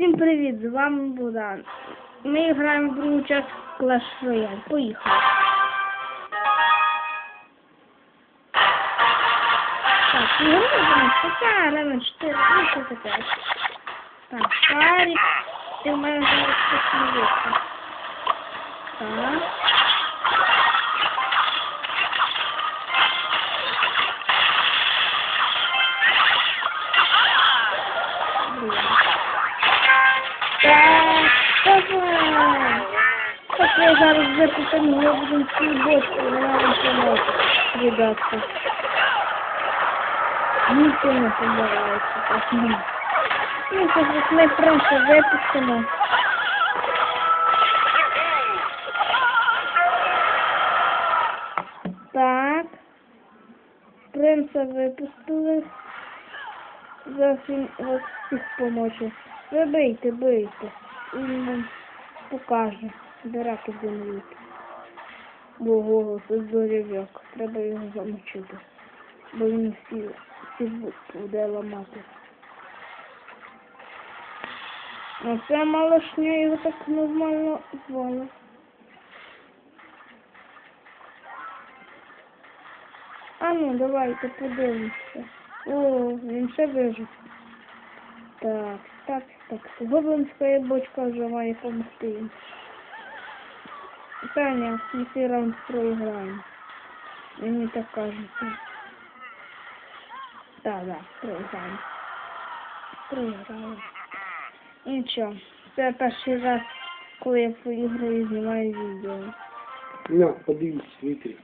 Всім привіт, з вами Будан. Ми граємо в другу частину Clash Royale. Поїхали. Так, ну, така, елемент 4, ну що таке. Так, шарик. Ти в мене зараз посмієшся. Так. Я зараз запитаю, я буду свій бочку, вона вам поможе, ребятка. Ніхто не так ні. Ну, це ж ми просто. Так. Принца випустили. Зараз він вас всіх помоче. Ви бийте, бийте. Він вам покаже. Дираки земліки. Бо голос здоров'як. Треба його замочити. Бо він всі, всі бу- буде ламати. А це малышня його так нормально звали. А ну, давайте подивимося. О, він ще вижив. Так, так, так. Гоблинська бочка вже має помогти. Таня, цей раунд проіграємо. Мені так кажеться. Так, так, проіграємо. Проіграємо. Нічого. Це перший раз, коли я поіграю, знімаю відео. На, подивись, витри.